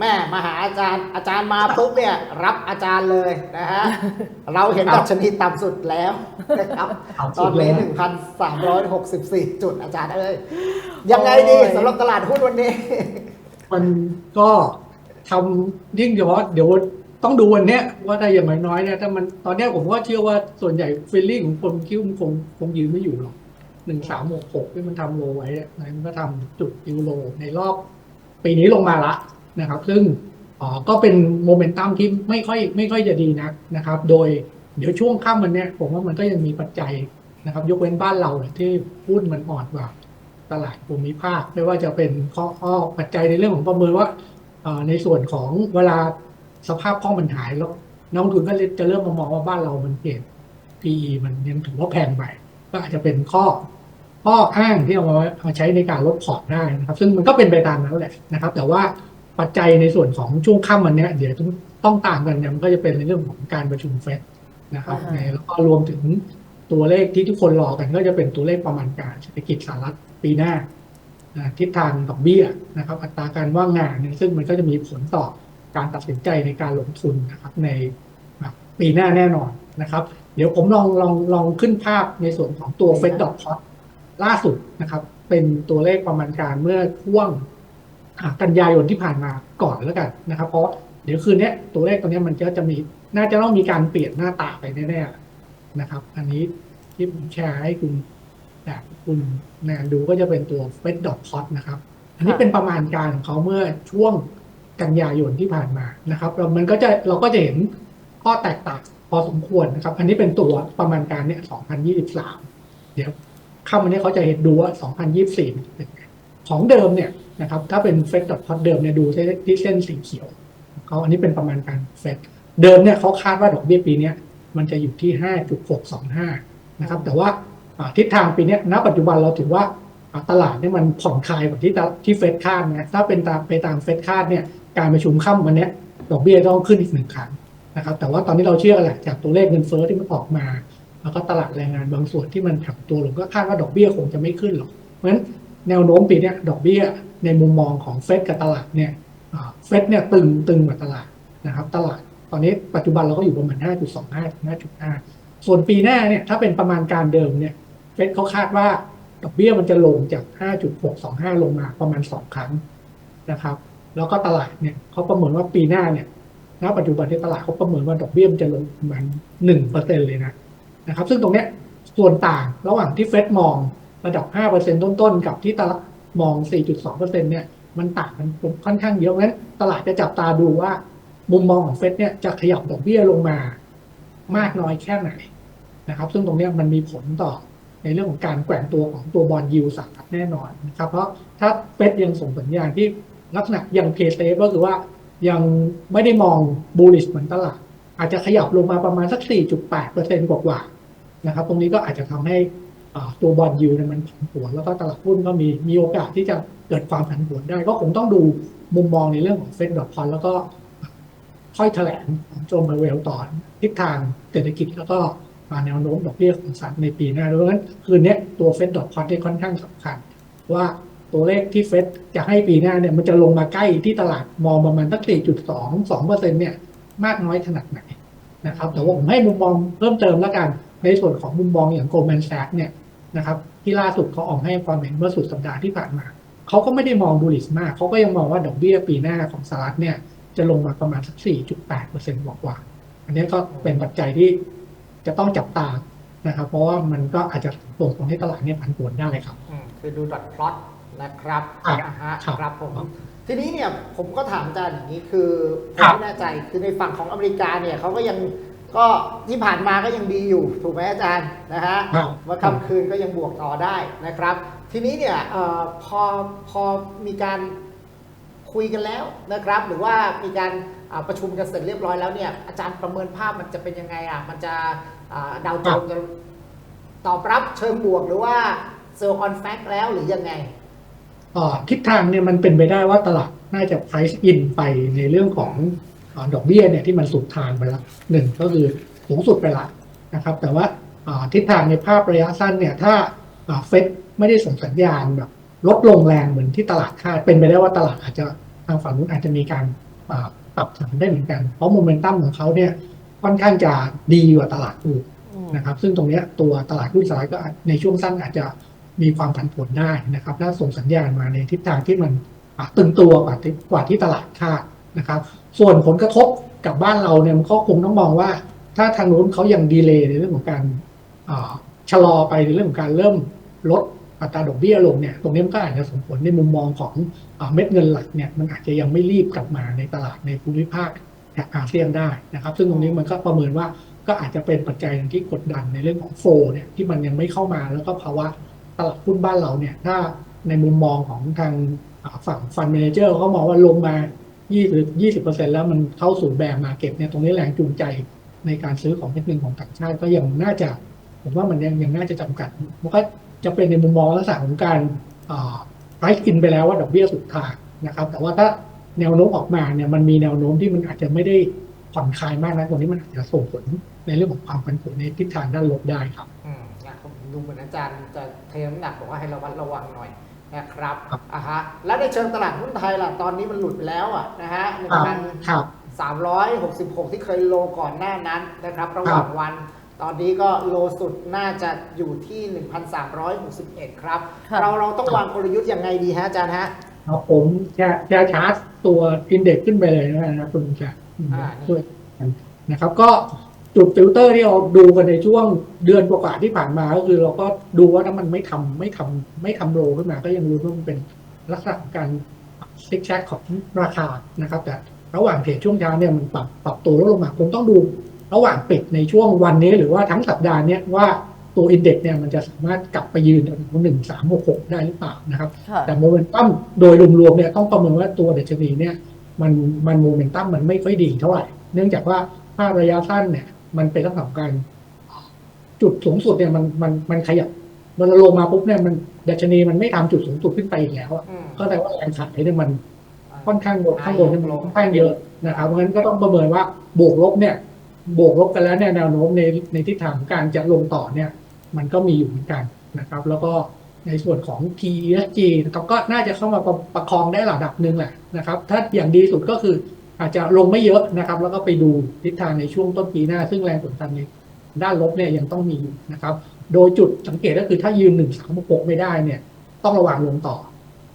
แม่มาหาอาจารย์อาจารย์มาปุ๊บเนี่ย รับอาจารย์เลยนะฮะ เราเห็นดัชนีต่ำสุดแล้วนะครับต่ำตสุอดนเลยนี้นะ1,364จุดอาจารย์เอ้ยยังไงดีโอ้ยสำหรับตลาดหุ้นวันนี้ มันก็ทำยิ่งเดี๋ยวเดี๋ยวต้องดูวันเนี้ยว่าได้อย่างน้อยๆเนี่ยถ้ามันตอนเนี้ยผมก็เชื่อว่าส่วนใหญ่ฟีลลิ่งของคนคิดว่ามันคงคงยืนไม่อยู่หรอกหนึ่งสามหกหกที่มันทำโลไว้อะมันก็ทำจุดยูโรในรอบ ปีนี้ลงมาละ นะครับซึ่งก็เป็นโมเมนตัมที่ไม่ค่อยไม่ค่อยจะดีนักนะครับ โดยเดี๋ยวช่วงค่ำมันเนี้ยผมว่ามันก็ยังมีปัจจัยนะครับ ยกเว้นบ้านเราที่หุ้นมันอ่อนกว่าตลาดภูมิภาค ไม่ว่าจะเป็นข้อข้อปัจจัยในเรื่องของประเมินว่าในส่วนของเวลาสภาพคล่องมันหายแล้วนักลงทุนก็จะเริ่มมามองว่าบ้านเรามันเปลี่ยน PE มันยังถือว่าแพงไปก็อาจจะเป็นข้อข้ออ้างที่เอามาเอาใช้ในการลดพอร์ตได้นะครับ ซึ่งมันก็เป็นไปตามนั้นแหละนะครับ แต่ว่า ปัจจัยในส่วนของช่วงค่ำวันเนี้ยเดี๋ยวต้องต้องตามกันเนี่ยมันก็จะเป็นในเรื่องของการประชุมเฟดนะครับอ่าฮะในแล้วก็รวมถึงตัวเลขที่ทุกคนรอกันก็จะเป็นตัวเลขประมาณการเศรษฐกิจสหรัฐปีหน้านะทิศทางดอกเบี้ยนะครับ อัตราการว่างงานเนี่ยซึ่งมันก็จะมีผลต่อการตัดสินใจในการลงทุนนะครับในแบบปีหน้าแน่นอนนะครับ เดี๋ยวผมลองลองลองขึ้นภาพในส่วนของตัวเฟดดอกพอตล่าสุดนะครับ เป็นตัวเลขประมาณการเมื่อช่วงอ่า กันยายนที่ผ่านมาก่อนแล้วกันนะครับ เพราะเดี๋ยวคืนนี้ตัวเลขตัวนี้มันก็จะมีน่าจะต้องมีการเปลี่ยนหน้าตาไปแน่ๆนะครับ อันนี้ที่ผมแชร์ให้คุณแต่คุณแนนดูก็จะเป็นตัว Fed dot plot นะครับ อันนี้เป็นประมาณการของเขาเมื่อช่วงกันยายนที่ผ่านมานะครับเรามันก็จะเราก็จะเห็นข้อแตกต่างพอสมควรนะครับ อันนี้เป็นตัวประมาณการเนี่ย 2023 เดี๋ยวเข้ามาเนี่ยเขาจะเห็นดูว่า 2024 เป็น ของเดิมเนี่ยนะครับถ้าเป็น Fed dot plot เดิมเนี่ยดูที่เส้นสีเขียวเขาอันนี้เป็นประมาณการ Fed เดิมเนี่ยเขาคาดว่าดอกเบี้ยปีนี้มันจะอยู่ที่ 5.625 นะครับ แต่ว่าทิศทางปีนี้ณปัจจุบันเราถือว่าตลาดเนี่ยมันผ่อนคลายกว่าที่ที่เฟดคาดนะถ้าเป็นตามไปตามเฟดคาดเนี่ยการประชุมค่ำวันเนี้ยดอกเบี้ยต้องขึ้นอีกหนึ่งครั้งนะครับ แต่ว่าตอนนี้เราเชื่อแหละจากตัวเลขเงินเฟ้อที่มันออกมา แล้วก็ตลาดแรงงานบางส่วนที่มันแข็งตัวลงก็คาดว่าดอกเบี้ยคงจะไม่ขึ้นหรอกเพราะฉะนั้น แนวโน้มปีนี้ดอกเบี้ยในมุมมองของเฟดกับตลาดเนี่ยเฟดเนี่ยตึงตึงกว่าตลาดนะครับ ตลาดตอนนี้ปัจจุบันเราก็อยู่ประมาณ 5.25 5.5 ส่วนปีหน้าเนี่ยถ้าเป็นประมาณการเดิมเนี่ยเฟดเขาคาดว่าดอกเบี้ยมันจะลงจาก 5.625 ลงมาประมาณ 2 ครั้งนะครับ แล้วก็ตลาดเนี่ยเขาประเมินว่าปีหน้าเนี่ยณปัจจุบันที่ตลาดเขาประเมินว่าดอกเบี้ยมันจะลงประมาณ1เปอร์เซ็นเลยนะนะครับ ซึ่งตรงเนี้ยส่วนต่างระหว่างที่เฟดมอง ระดับ 5%ต้นๆ กับที่ตลาดมอง 4.2%เนี่ย มันต่างกันค่อนข้างเยอะเพราะฉะนั้นตลาดจะจับตาดูว่า มุมมองของเฟดเนี่ยจะขยับดอกเบี้ยลงมา มากน้อยแค่ไหนนะครับ ซึ่งตรงนี้มันมีผลต่อในเรื่องของการแกว่งตัวของตัวบอลยูสหรัฐแน่นอนนะครับ เพราะถ้าเฟดยังส่งสัญญาณที่ลักษณะยังเพย์เซฟก็คือว่ายังไม่ได้มองบูลิชเหมือนตลาด อาจจะขยับลงมาประมาณสัก 4.8%กว่าๆนะครับ ตรงนี้ก็อาจจะทำให้ ตัวบอลยูเนี่ยมันผันผวนแล้วก็ตลาดหุ้นก็มีมีโอกาสที่จะเกิดความผันผวนได้ ก็คงต้องดูมุมมองในเรื่องของเฟดดอทพอนแล้วก็ค่อยแถลงของโจมาเวลต่อทิศทางเศรษฐกิจแล้วก็มาแนวโน้มดอกเบี้ยของสหรัฐในปีหน้าดังนั้นคืนนี้ตัวเฟดดอทพอตที่ค่อนข้างสำคัญ ว่าตัวเลขที่เฟดจะให้ปีหน้าเนี่ยมันจะลงมาใกล้ที่ตลาดมองประมาณตั้งสัก4.2 2เปอร์เซ็นเนี่ยมากน้อยขนาดไหนนะครับแต่ว่าผมให้มุมมองเพิ่มเติมแล้วกัน ในส่วนของมุมมองอย่าง Goldman Sachs เนี่ยนะครับที่ล่าสุดเขาออกให้ความเห็นเมื่อสุดสัปดาห์ที่ผ่านมาเขาก็ไม่ได้มองบูลิชมากเขาก็ยังมองว่าดอกเบี้ยปีหน้าของสหรัฐเนี่ยจะลงมาประมาณสัก 4.8เปอร์เซ็นต์กว่าๆอันนี้ก็เป็นปัจจัยที่จะต้องจับตานะครับ เพราะว่ามันก็อาจจะส่งผลให้ตลาดเนี่ยผันผวนได้ครับอืมคือดูดอทพลอตนะครับอะนะฮะครับครับผมทีนี้เนี่ยผมก็ถามอาจารย์อย่างนี้คือผมครับไม่แน่ใจคือในฝั่งของอเมริกาเนี่ยเขาก็ยัง ก็ที่ผ่านมาก็ยังดีอยู่ถูกไหมอาจารย์นะฮะครับว่าค่ำคืนก็ยังบวกต่อได้นะครับ ทีนี้เนี่ยเออพอพอมีการคุยกันแล้วนะครับ หรือว่ามีการอ่าประชุมกันเสร็จเรียบร้อยแล้วเนี่ยอาจารย์ประเมินภาพมันจะเป็นยังไงอะมันจะอ่าดาวโจนส์จะตอบรับเชิงบวกหรือว่าเซลล์ออนแฟกแล้วหรือยังไงอ่าทิศทางเนี่ยมันเป็นไปได้ว่าตลาดน่าจะ price in ไปในเรื่องของอา ดอกเบี้ยเนี่ยที่มันสุดทางไปแล้วหนึ่งก็คือสูงสุดไปละนะครับ แต่ว่าอ่าทิศทางในภาพระยะสั้นเนี่ยถ้าเฟดไม่ได้ส่งสัญญาณแบบลดลงแรงเหมือนที่ตลาดคาดเป็นไปได้ว่าตลาดอาจจะทางฝั่งนู้นอาจจะมีการอ่าปรับฐานได้เหมือนกัน เพราะโมเมนตัมของเขาเนี่ยค่อนข้างจะดีกว่าตลาดอื่นอืมนะครับ ซึ่งตรงเนี้ยตัวตลาดหุ้นสหรัฐก็อาจในช่วงสั้นอาจจะมีความผันผวนได้นะครับถ้าส่งสัญญาณมาในทิศทางที่มันอะตึงตัวกว่าที่กว่าที่ตลาดคาดนะครับส่วนผลกระทบกับบ้านเราเนี่ยมันก็คงต้องมองว่า ถ้าทางนู้นเขายังดีเลย์ในเรื่องของการชะลอไปในเรื่องของการเริ่มลดอัตราดอกเบี้ยลงเนี่ยตรงนี้มันก็อาจจะส่งผลในมุมมองของอเม็ดเงินหลักเนี่ยมันอาจจะยังไม่รีบกลับมาในตลาดในภูมิภาคแถบอาเซียนได้นะครับ ซึ่งตรงนี้มันก็ประเมินว่าก็อาจจะเป็นปัจจัยที่กดดันในเรื่องของโฟเนี่ยที่มันยังไม่เข้ามาแล้วก็ภาวะตลาดหุ้นบ้านเราเนี่ยถ้าในมุมมองของทางฝั่งฟันเมนเจอร์เขามองว่าลงมา 20 20แล้วมันเข้าสู่แบร์มาเก็ตเนี่ยตรงนี้แรงจูงใจในการซื้อของเม็ดเงินของต่างชาติก็ยังน่าจะ ผมว่ามันยังยังน่าจะจำกัดมันก็จะเป็นในมุมมองลักษณะของการไ i อินไปแล้วว่าดอกเบี้ยสุดทางนะครับ แต่ว่าถ้าแนวโน้มออกมาเนี่ยมันมีแนวโน้มที่มันอาจจะไม่ได้ผ่อนคลายมากนะตรงนี้มันอาจจะส่งผลในเรื่องของความผันผวนในทิศทางด้านลบได้ครับอืมนะผมดูเหมือนอาจารย์จะเทน้ำหนักบอกว่าให้ระวัดระวังหน่อย นะครับครับอะฮะแล้วในเชิงตลาดหุ้นไทยล่ะตอนนี้มันหลุดไปแล้วอะนะฮะหนึ่งพันครับสามร้อยหกสิบหกที่เคยโลก่อนหน้านั้นนะครับระหว่างวันตอนนี้ก็โลสุดน่าจะอยู่ที่ 1,361 ครับครับเราเราต้องวางกลยุทธ์ยังไงดีฮะอาจารย์ฮะเอาผมแค่แค่ชาร์จตัวอินเด็กซ์ขึ้นไปเลยนะครับคุณจะอ่าช่วยกันนะครับก็ จุดฟิลเตอร์ที่เราดูกันในช่วงเดือนกว่าๆที่ผ่านมาก็คือเราก็ดูว่าถ้ามันไม่ทำไม่ทำไม่ทำโลขึ้นมา ก็ยังรู้ว่ามันเป็นลักษณะของการซิกแซกของราคานะครับ แต่ระหว่างเทรดช่วงเช้าเนี่ยมันปรับปรับตัวลดลงมาคงต้องดู ระหว่างปิดในช่วงวันนี้หรือว่าทั้งสัปดาห์เนี้ยว่าตัวอินเด็กซ์เนี่ยมันจะสามารถกลับไปยืนแถวหนึ่งสามหกหกได้หรือเปล่านะครับค่ะแต่โมเมนตัมโดยรวมๆเนี่ยต้องประเมินว่าตัวดัชนีเนี่ยมันมันโมเมนตัมมันไม่ค่อยดีเท่าไหร่ เนื่องจากว่าภาพระยะสั้นเนี่ย มันเป็นลักษณะของการจุดสูงสุดเนี่ยมันมันมันขยับมันลงมาปุ๊บเนี่ยมันดัชนีมันไม่ทำจุดสูงสุดขึ้นไปอีกแล้วอะอืมก็แปลว่าแรงขายเนี่ยมันค่อนข้างบนข้างบนเนี่ยมันลงค่อนข้างเยอะนะครับเพราะฉะนั้นก็ต้องประเมินว่าบวกลบเนี่ย บวกลบกันแล้วเนี่ยแนวโน้มในในทิศทางของการจะลงต่อเนี่ย มันก็มีอยู่เหมือนกันนะครับ แล้วก็ในส่วนของ PESG นะครับก็น่าจะเข้ามาประประคองได้ระดับหนึ่งแหละนะครับ ถ้าอย่างดีสุดก็คือ อาจจะลงไม่เยอะนะครับ แล้วก็ไปดูทิศทางในช่วงต้นปีหน้า ซึ่งแรงกดดันในด้านลบเนี่ยยังต้องมีอยู่นะครับ โดยจุดสังเกตก็คือถ้ายืนหนึ่งสามหกไม่ได้เนี่ยต้องระวังลงต่อ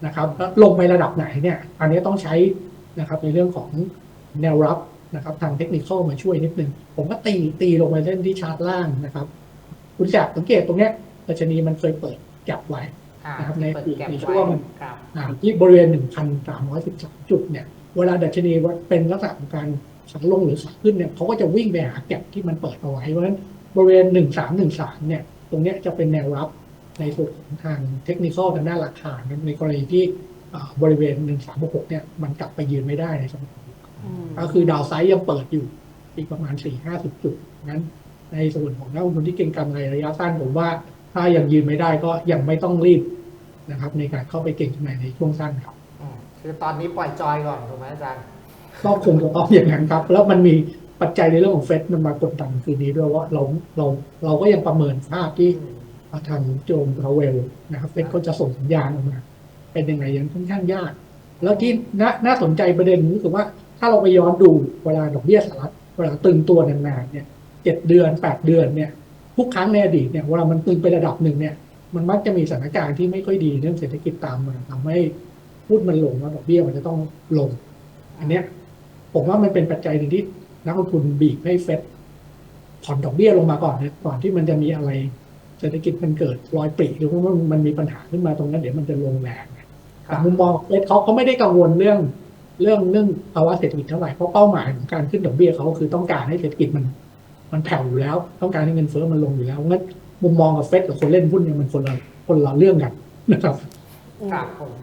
นะครับแล้วลงไประดับไหนเนี่ยอันนี้ต้องใช้นะครับในเรื่องของแนวรับนะครับทางเทคนิคมาช่วยนิดนึง ผมก็ตีตีลงไปเล่นที่ชาร์ตล่างนะครับ คุณจักสังเกตตรงเนี้ยดัชนีมันเคยเปิดจับไว้อ่านะครับในเปิดแก็บในไว้ช่วงครับอ่าที่บริเวณ 1,313 จุดเนี่ย เวลาดัชนีว่าเป็นลักษณะของการขาลงหรือขาขึ้นเนี่ยเขาก็จะวิ่งไปหาแก็บที่มันเปิดเอาไว้เพราะฉะนั้นบริเวณ 1313 เนี่ย ตรงนี้จะเป็นแนวรับในส่วนของทางเทคนิคทางด้านราคาในกรณีที่บริเวณ 1366 เนี่ยมันกลับไปยืนไม่ได้ในสมัยนี้อืมก็คือดาวไซด์ยังเปิดอยู่อีกประมาณ 4-50 จุดงั้นในส่วนของนักลงทุนที่เก็งกำไรระยะสั้นผมว่าถ้ายังยืนไม่ได้ก็ยังไม่ต้องรีบนะครับในการเข้าไปเก็งกำไรในช่วงสั้นครับ คือตอนนี้ปล่อยจอยก่อนถูกไหมอาจารย์ก็คงจะต้องอย่างนั้นครับ แล้วมันมีปัจจัยในเรื่องของเฟดมันมากดดันคืนนี้ด้วยว่าเราเราเราก็ยังประเมินภาพที่ทางโจมพาวเวลนะครับเฟดก็จะส่งสัญญาณออกมา เป็นยังไงยังค่อนข้างยาก แล้วที่น่าน่าสนใจประเด็นก็คือว่าถ้าเราไปย้อนดูเวลาดอกเบี้ยสหรัฐเวลาตึงตัวนานๆเนี่ยเจ็ดเดือนแปดเดือนเนี่ยทุกครั้งในอดีตเนี่ยเวลามันตึงไประดับหนึ่งเนี่ยมันมักจะมีสถานการณ์ที่ไม่ค่อยดีเรื่องเศรษฐกิจตามมาทำให้ พูดมันลงว่าดอกเบี้ยมันจะต้องลง อันเนี้ยผมว่ามันเป็นปัจจัยหนึ่งที่นักลงทุนบีบให้เฟดผ่อนดอกเบี้ยลงมาก่อนเนี่ยก่อนที่มันจะมีอะไรเศรษฐกิจมันเกิดรอยปริหรือว่ามันมันมีปัญหาขึ้นมาตรงนั้นเดี๋ยวมันจะลงแรงคแต่รับมุมมองเฟดเขาเขาไม่ได้กังวลเรื่อง เรื่องเรื่องภาวะเศรษฐกิจเท่าไหร่เพราะเป้าหมายของการขึ้นดอกเบี้ยเขาคือต้องการให้เศรษฐกิจมันมันแผ่วอยู่แล้ว ต้องการให้เงินเฟ้อมันลงอยู่แล้วงั้นมุมมองกับเฟดกับคนเล่นหุ้นเนี่ยมันคนละคนละเรื่องกันนะครับครับผมเ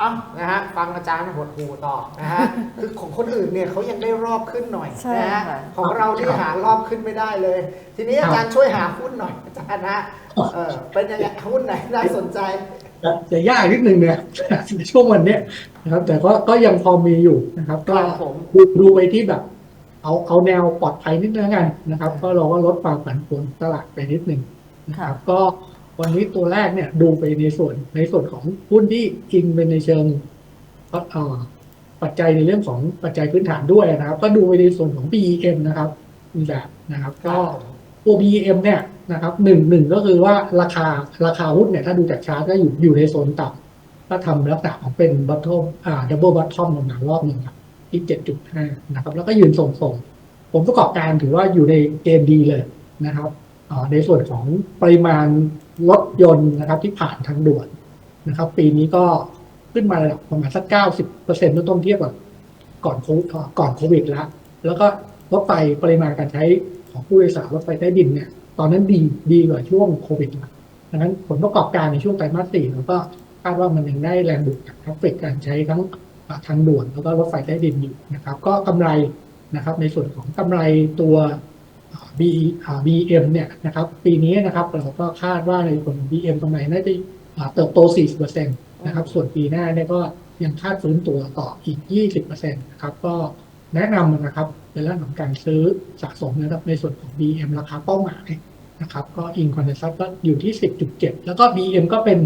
อ้านะฮะฟังอาจารย์หดหูต่อนะฮะคือของคนอื่นเนี่ยเขายังได้รอบขึ้นหน่อยใช่นะฮะค่ะ ของเราที่หารอบขึ้นไม่ได้เลย ทีนี้อาจารย์ช่วยหาหุ้นหน่อยอาจารย์นะเออเป็นยังไงหุ้นไหนน่าสนใจ จะจะยากนิดนึงเนี่ยในช่วงวันเนี้ยนะครับ แต่ก็ก็ยังพอมีอยู่นะครับ ก็ครับผม ดูดูไปที่แบบ เอาเอาแนวปลอดภัยนิดนึงแล้วกันนะครับ ก็เราก็ลดความผันผวนตลาดไปนิดนึงนะครับ ก็ วันนี้ตัวแรกเนี่ยดูไปในส่วนในส่วนของหุ้นที่อิงเป็นในเชิงปัจจัยในเรื่องของปัจจัยพื้นฐานด้วยนะครับ ก็ดูไปในส่วนของ PEM นะครับมีแบบนะครับ ก็ตัว PEM เนี่ยนะครับหนึ่งหนึ่งก็คือว่าราคาราคาหุ้นเนี่ยถ้าดูจากชาร์ตก็อยู่อยู่ในโซนต่ำก็ทำลักษณะของเป็น bottom อ่า double bottom ลงมารอบหนึ่งครับที่7.5นะครับ แล้วก็ยืนทรงๆผมประกอบการถือว่าอยู่ในเกณฑ์ดีเลยนะครับอ่าในส่วนของปริมาณ รถยนต์นะครับที่ผ่านทางด่วนนะครับ ปีนี้ก็ขึ้นมาระดับประมาณสักเก้าสิบเปอร์เซ็นต์ต้นเทียบกับก่อนโควิดก่อนโควิดแล้วแล้วก็รถไฟปริมาณการใช้ของผู้โดยสารรถไฟใต้ดินเนี่ย ตอนนั้นดีดีกว่าช่วงโควิดนะดังนั้นผลประกอบการในช่วงไตรมาสสี่เราก็คาดว่ามันยังได้แรงดูดจากทราฟฟิกการใช้ทั้งทางด่วนแล้วก็รถไฟใต้ดินอยู่นะครับ ก็กำไรนะครับ ในส่วนของกำไรตัว B BM เนี่ยนะครับปีนี้นะครับเราก็คาดว่าในส่วนของ BM กำไรน่าจะอ่าเติบโต 40%นะครับส่วนปีหน้าเนี่ยก็ยังคาดฟื้นตัวต่ออีก 20%นะครับก็แนะนำนะครับในเรื่องของการซื้อสะสมนะครับในส่วนของ BM ราคาเป้าหมายนะครับก็อินคอนเนซัสก็อยู่ที่ 10.7 แล้วก็ BM ก็เป็น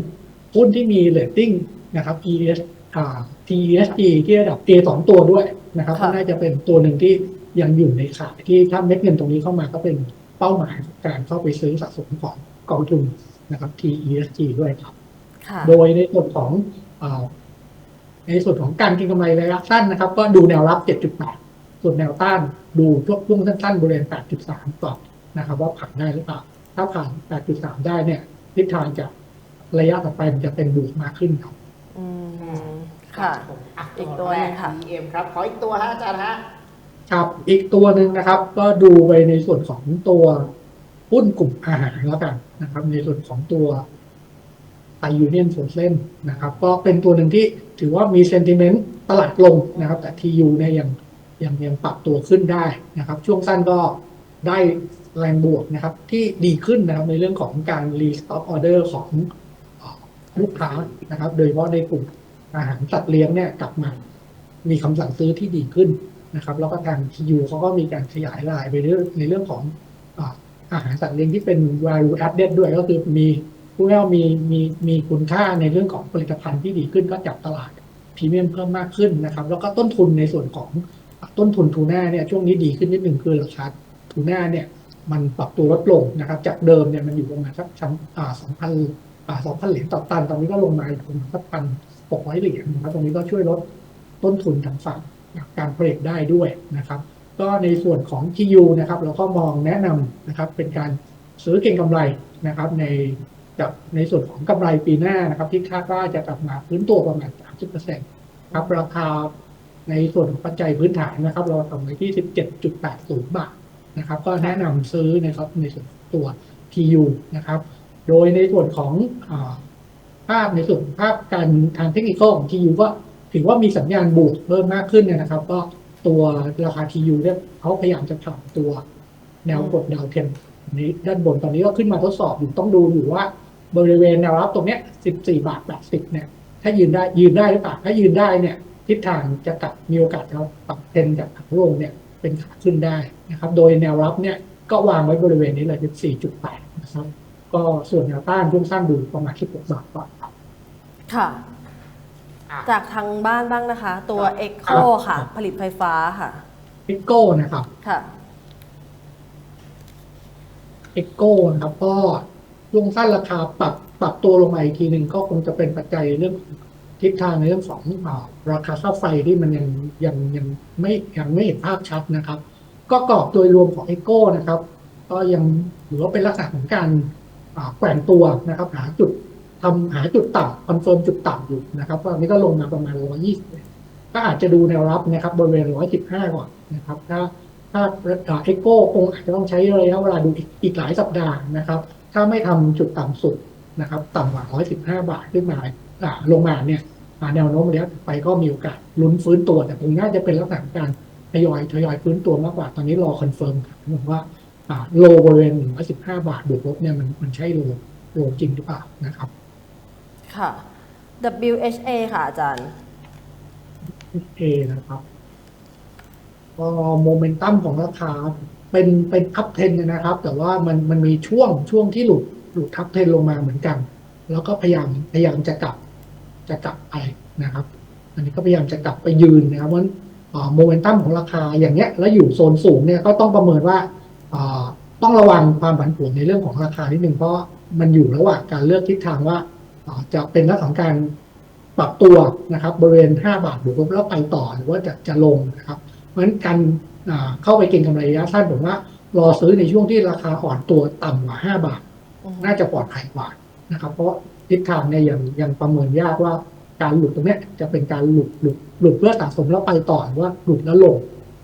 หุ้นที่มีเรตติ้งนะครับ ES อ่า TESG ที่ระดับ A สองตัวด้วยนะครับค่ะก็น่าจะเป็นตัวหนึ่งที่ ยังอยู่ในขายที่ถ้าเม็ดเงินตรงนี้เข้ามาก็เป็นเป้าหมายของการเข้าไปซื้อสะสมของกองทุนนะครับ TESG ด้วยครับค่ะโดยในส่วนของอ่าในส่วนของการเก็งกำไรระยะสั้นนะครับ ก็ดูแนวรับ 7.8 ส่วนแนวต้านดูช่วงช่วงสั้นๆบริเวณ 8.3 ก่อนนะครับ ว่าผ่านได้หรือเปล่า ถ้าผ่าน 8.3 ได้เนี่ยทิศทางจะระยะต่อไปมันจะเป็นบวกมากขึ้นครับอืมค่ะผมอะ อีกตัวหนึ่งค่ะแร BM ครับ ขออีกตัวฮะอาจารย์ฮะ ครับอีกตัวหนึ่งนะครับ ก็ดูไปในส่วนของตัวหุ้นกลุ่มอาหารแล้วกันนะครับ ในส่วนของตัวไทยูเนียนโฟเซนนะครับ ก็เป็นตัวหนึ่งที่ถือว่ามีเซนติเมนต์ตลาดลงนะครับ แต่ทียูเนี่ยยังยังยังปรับตัวขึ้นได้นะครับ ช่วงสั้นก็ได้แรงบวกนะครับ ที่ดีขึ้นนะครับในเรื่องของการรีสต็อกออเดอร์ของลูกค้านะครับ โดยเฉพาะในกลุ่มอาหารสัตว์เลี้ยงเนี่ยกลับมา มีคำสั่งซื้อที่ดีขึ้น นะครับแล้วก็ทางทียูเขาก็มีการขยายรายไปเรื่องในเรื่องของอาหารสัตว์เลี้ยงที่เป็น value added ด้วยก็คือมีผู้ว่ามีมีมีคุณค่าในเรื่องของผลิตภัณฑ์ที่ดีขึ้นก็จับตลาดพรีเมียมเพิ่มมากขึ้นนะครับ แล้วก็ต้นทุนในส่วนของต้นทุนทูน่าเนี่ยช่วงนี้ดีขึ้นนิดหนึ่งคือราคาทูน่าเนี่ยมันปรับตัวลดลงนะครับ จากเดิมเนี่ยมันอยู่ประมาณสักชั้นสองพันสองพันเหรียญต่อตัน ตอนนี้ก็ลงมาอยู่ประมาณสักพันหกร้อยเหรียญนะครับตรงนี้ก็ช่วยลดต้นทุนทางฝั่ง การผลิตได้ด้วยนะครับ ก็ในส่วนของ TU นะครับเราก็มองแนะนำนะครับเป็นการซื้อเก็งกำไรนะครับ ในกับในส่วนของกำไรปีหน้านะครับ ที่คาดว่าจะกลับมาพื้นตัวประมาณ 30%ครับราคาในส่วนของปัจจัยพื้นฐานนะครับ เราทำไว้ที่ 17.80 บาทนะครับ ก็แนะนำซื้อนะครับในส่วนตัว TU นะครับ โดยในส่วนของอภาพในส่วนภาพการทางเทคนิคของ TU ก็ ถือว่ามีสัญญาณบวกเพิ่มมากขึ้นเนี่ยนะครับ ก็ตัวราคา TU เนี่ยเขาพยายามจะผ่านตัวแนวกดดาวเทียมนี้ด้านบนตอนนี้ก็ขึ้นมาทดสอบอยู่ต้องดูอยู่ว่าบริเวณแนวรับตรงเนี้ย 14 บาท 80 เนี่ย ถ้ายืนได้ยืนได้หรือเปล่า ถ้ายืนได้เนี่ย ทิศทางจะกลับมีโอกาสจะปรับเทรนจากขาลงเนี่ยเป็นขาขึ้นได้นะครับ โดยแนวรับเนี่ยก็วางไว้บริเวณนี้เลย14.8 นะครับ ก็ส่วนแนวต้านช่วงสั้นดูประมาณ16บาทก่อนครับ ค่ะ อะ จากทางบ้านบ้างนะคะ ตัว ครับ Echo ค่ะ ผลิตไฟฟ้าค่ะ พิโก้นะครับค่ะเอ็กโก้นะครับก็ช่วงสั้นราคาปรับปรับตัวลงมาอีกทีหนึ่งก็คงจะเป็นปัจจัยเรื่องของทิศทางในเรื่องของอาราคาค่าไฟที่มันยังยังยังไม่ยังไม่เห็นภาพชัดนะครับ ก็กรอบโดยรวมของเอ็กโก้นะครับ ก็ยังถือว่าเป็นลักษณะของการอ่าแกว่งตัวนะครับ หาจุด ทำหาจุดต่ำคอนเฟิร์มจุดต่ำอยู่นะครับตอนนี้ก็ลงมาประมาณ 120 ก็อาจจะดูแนวรับนะครับบริเวณ 115 ก่อนนะครับ ถ้าถ้าเอ็กโก้คงอาจจะต้องใช้ระยะเวลาดูอีกหลายสัปดาห์นะครับ ถ้าไม่ทำจุดต่ำสุดนะครับ ต่ำกว่า 115 บาทขึ้นมาอ่าลงมาเนี่ยแนวโน้มระยะไปก็มีโอกาสลุ้นฟื้นตัว แต่คงน่าจะเป็นลักษณะการทยอยทยอยฟื้นตัวมากกว่า ตอนนี้รอคอนเฟิร์มครับผมว่าอ่าโลบริเวณ115 บาทบวกลบเนี่ยมันมันใช่โลโลจริงหรือเปล่านะครับ ค่ะ WHA ค่ะอาจารย์เอนะครับก็โมเมนตัมของราคาเป็นเป็นอัพเทนนะครับ แต่ว่ามันมันมีช่วงช่วงที่หลุดหลุดทับเทนลงมาเหมือนกัน แล้วก็พยายามพยายามจะกลับจะกลับไปนะครับ อันนี้ก็พยายามจะกลับไปยืนนะครับเพราะโมเมนตัมของราคาอย่างเงี้ยแล้วอยู่โซนสูงเนี่ยก็ต้องประเมินว่าต้องระวังความผันผวนในเรื่องของราคานิดนึงเพราะมันอยู่ระหว่างการเลือกทิศทางว่า จะเป็นลักษณะของการปรับตัวนะครับบริเวณ 5 บาทบวกลบแล้วไปต่อหรือว่าจะจะลงนะครับ เพราะฉะนั้นการเข้าไปเก็งกำไรระยะสั้นผมว่ารอซื้อในช่วงที่ราคาอ่อนตัวต่ำกว่า 5 บาท น่าจะปลอดภัยกว่านะครับ เพราะทิศทางเนี่ยยังยังประเมินยากว่าการหลุดตรงนี้จะเป็นการหลุดหลุดหลุดเพื่อสะสมแล้วไปต่อหรือว่าหลุดแล้วลง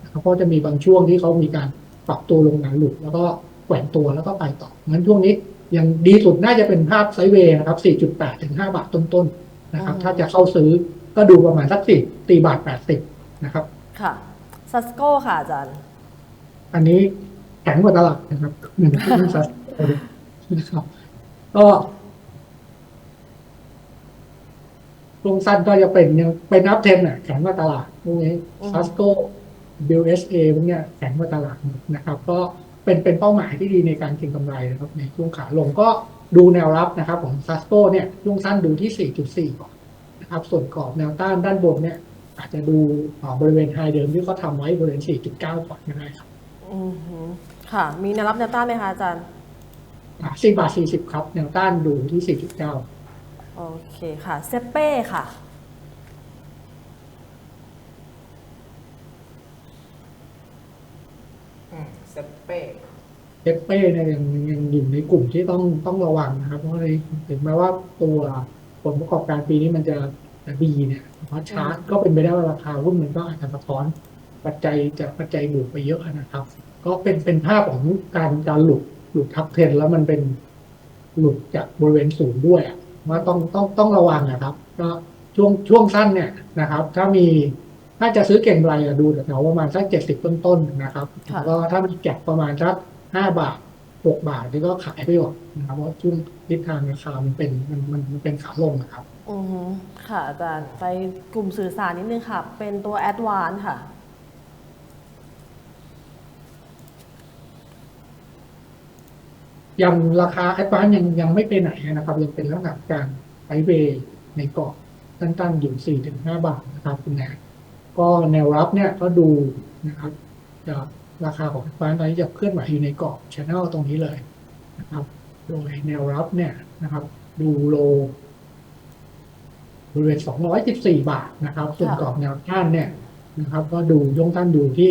นะครับเพราะจะมีบางช่วงที่เขามีการปรับตัวลงมาหลุดแล้วก็แกว่งตัวแล้วก็ไปต่องั้นช่วงนี้ ยังดีสุดน่าจะเป็นภาพไซด์เวย์นะครับ 4.8 ถึง 5 บาทต้นๆนะครับ ถ้าจะเข้าซื้อก็ดูประมาณสักสี่ตีบาท 80 นะครับ ค่ะซัสโก้ค่ะอาจารย์ อันนี้แข็งกว่าตลาดนะครับหนึ่งที่ซัสนะครับก็ลงสั้นก็จะเป็นยังเป็นนับเทนอะแข็งกว่าตลาดพวกนี้อือฮึซัสโก้บิลเอสเอพวกเนี้ยแข็งกว่าตลาดนะครับ ก็ เป็นเป็นเป้าหมายที่ดีในการเก็งกำไรนะครับในช่วงขาลงก็ดูแนวรับนะครับของซัสโก้เนี่ยช่วงสั้นดูที่ 4.4 ก่อนนะครับส่วนกรอบแนวต้านด้านบนเนี่ย อาจจะดูอ่าบริเวณไฮเดิมที่เขาทำไว้บริเวณ 4.9 ก่อนก็ได้ครับอือฮึค่ะ มีแนวรับแนวต้านไหมคะอาจารย์สี่บาทสี่สิบครับ แนวต้านดูที่สี่จุดเก้าโอเคค่ะเซเป้ค่ะ อืมเซเป้ เอฟเป้เนี่ยยังยังอยู่ในกลุ่มที่ต้องต้องระวังนะครับ เพราะว่าถึงแม้ว่าตัวผลประกอบการปีนี้มันจะจะดีเนี่ยเพราะชาร์ตก็เป็นไปได้ว่าราคาหุ้นมันก็อาจจะสะท้อนปัจจัยจากปัจจัยบวกไปเยอะนะครับ ก็เป็นเป็นภาพของการการหลุดหลุดทับเทรนด์แล้วมันเป็นหลุดจากบริเวณสูงด้วยอะว่าต้องต้องต้องระวังนะครับ ก็ช่วงช่วงสั้นเนี่ยนะครับ ถ้ามีถ้าจะซื้อเก่งไรอะดูแถวๆประมาณสักเจ็ดสิบต้นๆนะครับค่ะแล้วก็ถ้ามีแก็บประมาณสัก ห้าบาทหกบาทนี่ก็ขายไปก่อนนะครับเพราะช่วงทิศทางราคามันเป็นมันมันมันเป็นขาลงนะครับอือฮึค่ะอาจารย์ไปกลุ่มสื่อสารนิดนึงค่ะ เป็นตัวแอดวานค่ะ ยังราคาแอดวานยังยังไม่ไปไหนนะครับ ยังเป็นลักษณะการไซด์เวย์ในกรอบตั้งๆอยู่สี่ถึงห้าบาทนะครับคุณแนนก็แนวรับเนี่ยก็ดูนะครับจะ ราคาของแอดวานตอนนี้จะเคลื่อนไหวอยู่ในกรอบชแนลตรงนี้เลยนะครับ โดยแนวรับเนี่ยนะครับ ดูโลบริเวณ 214 บาทนะครับ ส่วนค่ะกรอบแนวต้านเนี่ยนะครับ ก็ดูย่งต้านดูที่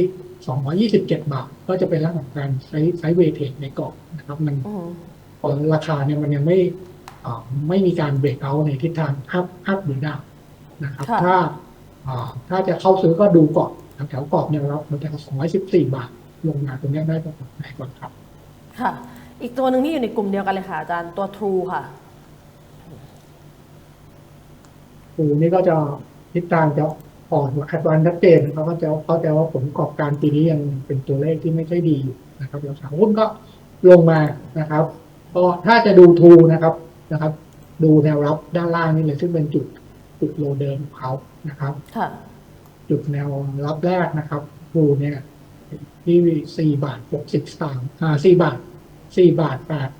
227 บาท ก็จะเป็นลักษณะการไซส์ไซส์เวทเทรดในกรอบนะครับ มันอือฮึพอราคาเนี่ยมันยังไม่อ่าไม่มีการเบรกเอาในทิศทางอัพอัพหรือดาวนะครับค่ะถ้าอ่าถ้าจะเข้าซื้อก็ดูก่อนแถวๆกรอบเนี่ยรับมันจะ214 บาท ลงมาตรงเนี้ยได้ประมาณไหนก่อนครับ ค่ะ อีกตัวหนึ่งที่อยู่ในกลุ่มเดียวกันเลยค่ะอาจารย์ตัว True ค่ะปูนี่ก็จะทิศทางจะอ่อนกว่าแอดวานชัดเจนนะครับก็จะเข้าใจว่าผลประกอบการปีนี้ยังเป็นตัวเลขที่ไม่ค่อยดีอยู่นะครับแล้วสาวหุ้นก็ลงมานะครับ ก็ถ้าจะดูทูนะครับนะครับ ดูแนวรับด้านล่างนี่เลยซึ่งเป็นจุดจุดโลเดิมของเขานะครับค่ะจุดแนวรับแรกนะครับทูเนี่ย ที่สี่บาทหกสิบสามอ่าสี่บาทสี่บาทแปด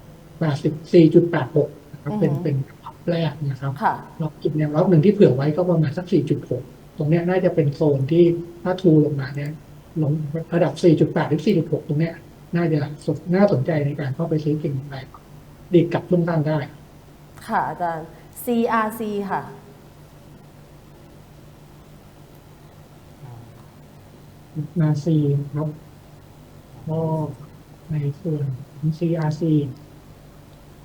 แปดสิบสี่จุดแปดหกนะครับเป็นอือฮึเป็นรับแรกนะครับค่ะรอบจุดแนวรับหนึ่งที่เผื่อไว้ก็ประมาณสัก4.6ตรงเนี้ยน่าจะเป็นโซนที่ถ้าทูลงมาเนี่ยลงระดับ 4.8หรือ4.6 ตรงเนี้ย น่าจะสนน่าสนใจในการเข้าไปซื้อเก่งกำไรดีดกลับช่วงต้านได้ ค่ะอาจารย์ CRC ค่ะ นาซีครับ ก็ในส่วนของ CRC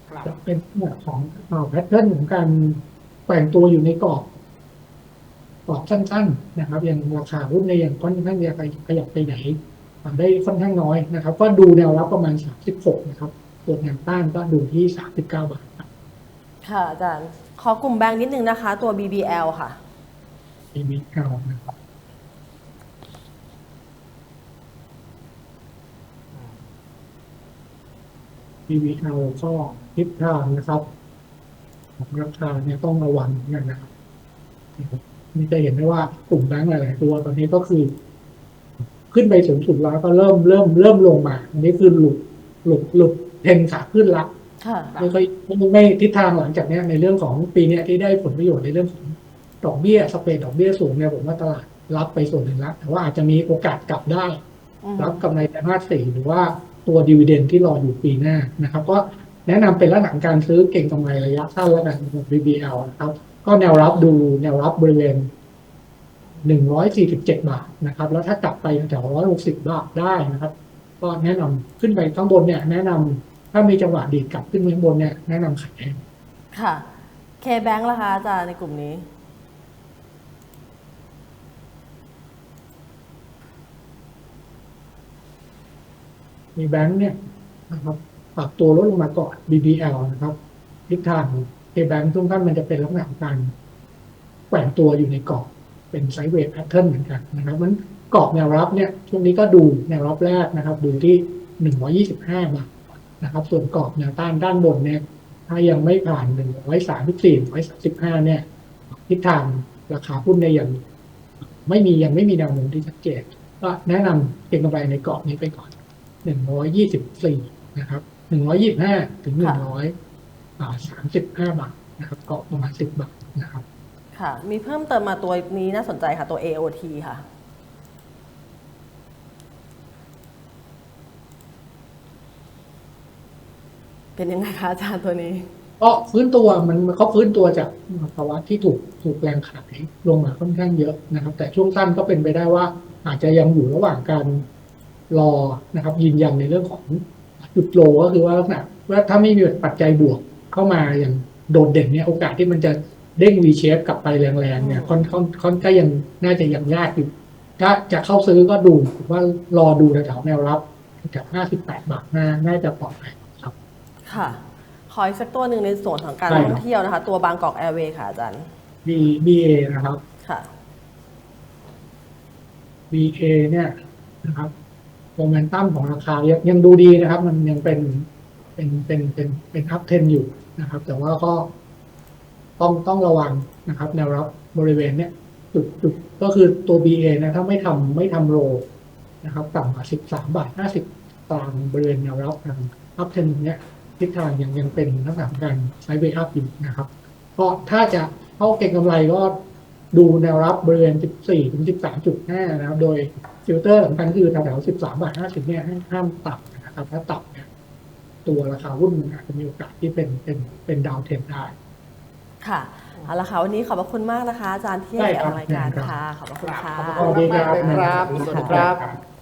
ครับจะเป็นเรื่องของแพทเทิร์นของการแกว่งตัวอยู่ในกรอบกรอบสั้น ๆ นะครับ อย่างราคาหุ้นในยอย่างค่อนข้างจะขยับไปไหนอ่าได้ค่อนข้างน้อยนะครับ ก็ดูแนวรับประมาณ 36 นะครับส่วนแนวต้านก็ดูที่ 39 บาทครับค่ะอาจารย์ ขอกลุ่มแบงค์นิดนึงนะคะ ตัว BBL ค่ะมีมีเานะครับ BBL ก็ทิศทางนะครับของราคาเนี่ยต้องระวังเหมือนกันนะครับนี่จะเห็นได้ว่ากลุ่มแบงก์หลาย ๆ ตัวตอนนี้ก็คือ ขึ้นไปสูงสุดแล้วก็เริ่มเริ่มเริ่มลงมา อันนี้คือหลุดหลุดหลุดเทรนขาขึ้นละค่ะไม่ค่อยไม่ไม่ทิศทางหลังจากเนี้ยในเรื่องของปีเนี้ยที่ได้ผลประโยชน์ในเรื่องของดอกเบี้ยสเปรดดอกเบี้ยสูงเนี่ยผมว่าตลาดรับไปส่วนหนึ่งแล้วแต่ว่าอาจจะมีโอกาสกลับได้อืมรับกำไรไตรมาสสี่หรือว่า ตัวดีเวเดนที่รออยู่ปีหน้านะครับ ก็แนะนำเป็นลักษณะการซื้อเก่งกำไรระยะสั้นแล้วกันของ BBL นะครับ ก็แนวรับดูแนวรับบริเวณ 147 บาทนะครับ แล้วถ้ากลับไปแถว160 บาทได้นะครับ ก็แนะนำขึ้นไปข้างบนเนี่ย แนะนำถ้ามีจังหวะดีกลับขึ้นไปข้างบนเนี่ยแนะนำขายค่ะ K-Bank ล่ะคาจาในกลุ่มนี้ มีแบงค์เนี่ยนะครับปรับตัวลดลงมาก่อน BBL นะครับทิศทางเคแบงค์ทุกท่านมันจะเป็นลักษณะของการแกว่งตัวอยู่ในกรอบเป็นไซด์เวย์แพทเทิร์นเหมือนกันนะครับมันกรอบแนวรับเนี่ยช่วงนี้ก็ดูแนวรับแรกนะครับ ดูที่ 125 บาทนะครับ ส่วนกรอบแนวต้านด้านบนเนี่ยถ้ายังไม่ผ่าน 134 135 เนี่ยทิศทางราคาหุ้นเนี่ยยังไม่มียังไม่มีแนวโน้มที่ชัดเจนก็แนะนำเก็งกำไรในกรอบนี้ไปก่อน หนึ่งร้อยยี่สิบสี่นะครับหนึ่งร้อยยี่สิบห้าถึงหนึ่งร้อยสามสิบห้าบาทนะครับเกาะประมาณสิบบาทนะครับ ค่ะ มีเพิ่มเติมมาตัวนี้น่าสนใจค่ะตัว AOT ค่ะเป็นยังไงคะอาจารย์ตัวนี้ก็ฟื้นตัวมันเขาฟื้นตัวจากภาวะที่ถูกถูกแรงขายลงมาค่อนข้างเยอะนะครับ แต่ช่วงสั้นก็เป็นไปได้ว่าอาจจะยังอยู่ระหว่างการ รอนะครับยืนยันในเรื่องของจุดโลก็คือว่าลักษณะว่าถ้าไม่มีปัจจัยบวกเข้ามาอย่างโดดเด่นเนี่ยโอกาสที่มันจะเด้ง V shape กลับไปแรงๆเนี่ยค่อนค่อนค่อนก็ยังน่าจะยังยากอยู่ ถ้าจะเข้าซื้อก็ดูว่ารอดูแถวๆแนวรับแถว58 บาทน่าน่าจะปลอดภัยครับ ค่ะ ขออีกสักตัวหนึ่งในส่วนของการได้ครับท่องเที่ยวนะคะ ตัวบางกอกแอร์เวย์ค่ะอาจารย์ B BA นะครับ ค่ะ BA เนี่ยนะครับ โมเมนตัมของราคายังยังดูดีนะครับ มันยังเป็นเป็นเป็นเป็นเป็นอัพเทนอยู่นะครับ แต่ว่าก็ต้องต้องระวังนะครับ แนวรับบริเวณเนี้ยจุดจุดก็คือตัว BA นะถ้าไม่ทำไม่ทำโรนะครับต่ำกว่า 13 บาท 50ตางบริเวณแนวรับทางอัพเทนเนี้ยทิศทางยังยังเป็นลักษณะการไซด์เวย์อัพอยู่นะครับก็ถ้าจะเข้าเก็งกำไรก็ดูแนวรับบริเวณ 14ถึง13.5 นะครับ โดย ฟิลเตอร์สำคัญคือแถวๆ13บาท50เนี่ยให้ห้ามต่ำนะครับถ้าต่ำเนี่ยตัวราคาหุ้นมันอาจจะมีโอกาสที่เป็นเป็นเป็นดาวเทรนได้ ค่ะเอาละค่ะวันนี้ขอบพระคุณมากนะคะ อาจารย์ที่ให้ได้เกียรครับติทางรายการได้ครับค่ะขอบพระคุณค่ะขอบคุณมากเลยครับ สวัสดีครับครับ